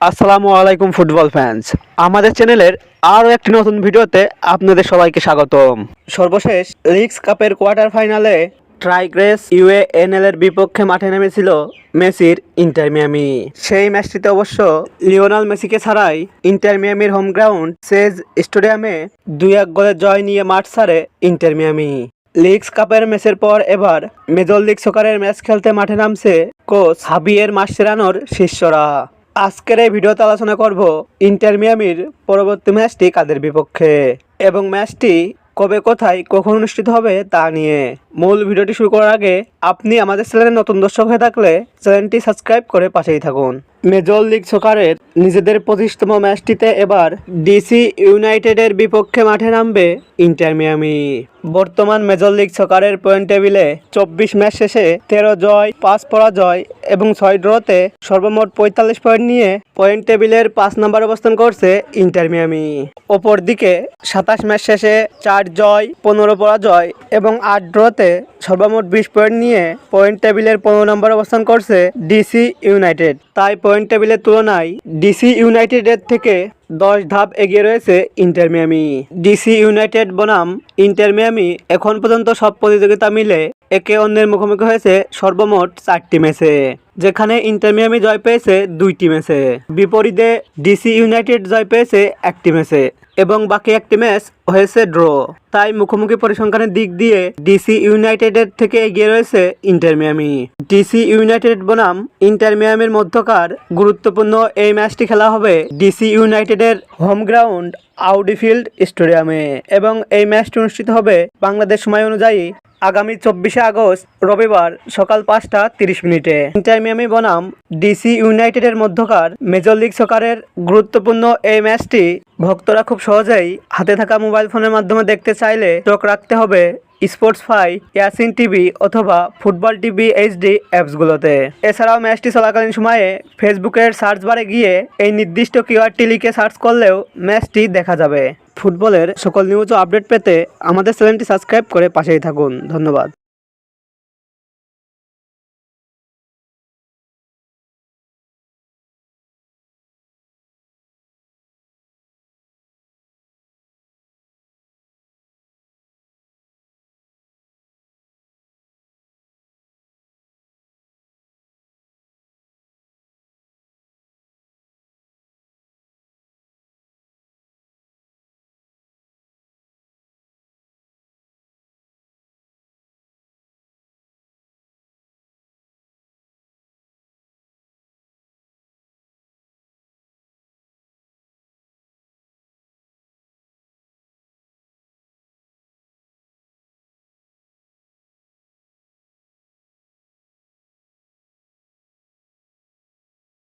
আসসালামু আলাইকুম football fans আমাদের চ্যানেলের আরও একটি নতুন ভিডিওতে আপনাদের সবাইকে স্বাগতম। সর্বশেষ লিগস কাপের কোয়ার্টার ফাইনালে ট্রাইগ্রেস ইউএএনএল এর বিপক্ষে মাঠে নেমেছিল মেসির ইন্টার মিয়ামি। সেই ম্যাচটিতে অবশ্য লিওনাল মেসিকে ছাড়াই ইন্টার মিয়ামির হোম গ্রাউন্ড সেজ স্টেডিয়ামে দুই এক গোলের জয় নিয়ে মাঠ ছাড়ে ইন্টার মিয়ামি। লিগস কাপের ম্যাচের পর এবার মেজর লিগ সকারের ম্যাচ খেলতে মাঠে নামছে কোচ হাবিয়ের মাসেরানোর শিষ্যরা। আজকের এই ভিডিওতে আলোচনা করব ইন্টার মিয়ামির পরবর্তী ম্যাচটি কাদের বিপক্ষে? এবং ম্যাচটি কবে কোথায়, কখন অনুষ্ঠিত হবে তা নিয়ে। মূল ভিডিওটি শুরু করার আগে আপনি আমাদের চ্যানেলের নতুন দর্শক হয়ে থাকলে চ্যানেলটি সাবস্ক্রাইব করে পাশেই থাকুন। মেজর লিগ সকারের নিজেদের পঁচিশতম ম্যাচটিতে এবার ডিসি ইউনাইটেডের বিপক্ষে মাঠে নামবে ইন্টার মিয়ামি বর্তমান মেজর লিগ সকারের পয়েন্ট টেবিলে চব্বিশ ম্যাচ শেষে তেরো জয়, পাঁচ পরাজয় এবং ছয় ড্রতে সর্বমোট পঁয়তাল্লিশ পয়েন্ট নিয়ে পয়েন্ট টেবিলের পাঁচ নম্বর অবস্থান করছে ইন্টার মিয়ামি অপরদিকে সাতাশ ম্যাচ শেষে চার জয়, পনেরো পরাজয় এবং আট ড্রতে সর্বমোট বিশ পয়েন্ট নিয়ে পয়েন্ট টেবিলের পনেরো নম্বর অবস্থান করছে ডিসি ইউনাইটেড তাই পয়েন্ট টেবিলের তুলনায় ডিসি ইউনাইটেডের থেকে দশ ধাপ এগিয়ে রয়েছে ইন্টার মিয়ামি। ডিসি ইউনাইটেড বনাম, ইন্টার মিয়ামি এখন পর্যন্ত সব প্রতিযোগিতা মিলে একে অন্যের মুখোমুখি হয়েছে সর্বমোট চারটি ম্যাচে। যেখানে ইন্টার মিয়ামি জয় পেয়েছে দুইটি ম্যাচে বিপরীতে ডিসি ইউনাইটেড জয় পেয়েছে একটি ম্যাচে এবং বাকি একটি ম্যাচ হয়েছে ড্র তাই মুখোমুখি পরিসংখ্যানের দিক দিয়ে ডিসি ইউনাইটেডের থেকে এগিয়ে রয়েছে ইন্টার মিয়ামি ডিসি ইউনাইটেড বনাম ইন্টার মিয়ামির মধ্যকার গুরুত্বপূর্ণ এই ম্যাচটি খেলা হবে ডিসি ইউনাইটেডের হোম গ্রাউন্ড আউডিফিল্ড স্টেডিয়ামে এবং এই ম্যাচটি অনুষ্ঠিত হবে বাংলাদেশ সময় অনুযায়ী আগামী চব্বিশে আগস্ট, রবিবার সকাল পাঁচটা তিরিশ মিনিটে। ইন্টার মিয়ামি বনাম, ডিসি ইউনাইটেডের মধ্যকার মেজর লিগ সকারের গুরুত্বপূর্ণ এই ম্যাচটি ভক্তরা খুব সহজেই হাতে থাকা মোবাইল ফোনের মাধ্যমে দেখতে চাইলে চোখ রাখতে হবে স্পোর্টস ফাই, ইয়াসিন টিভি অথবা ফুটবল টিভি এইচডি অ্যাপসগুলোতে। এছাড়াও ম্যাচটি চলাকালীন সময়ে ফেসবুকের সার্চ বারে গিয়ে এই নির্দিষ্ট কিওয়ার্ডটি লিখে সার্চ করলেও ম্যাচটি দেখা যাবে। ফুটবলের সকল নিউজ ও আপডেট পেতে আমাদের চ্যানেলটি সাবস্ক্রাইব করে পাশেই থাকুন। ধন্যবাদ।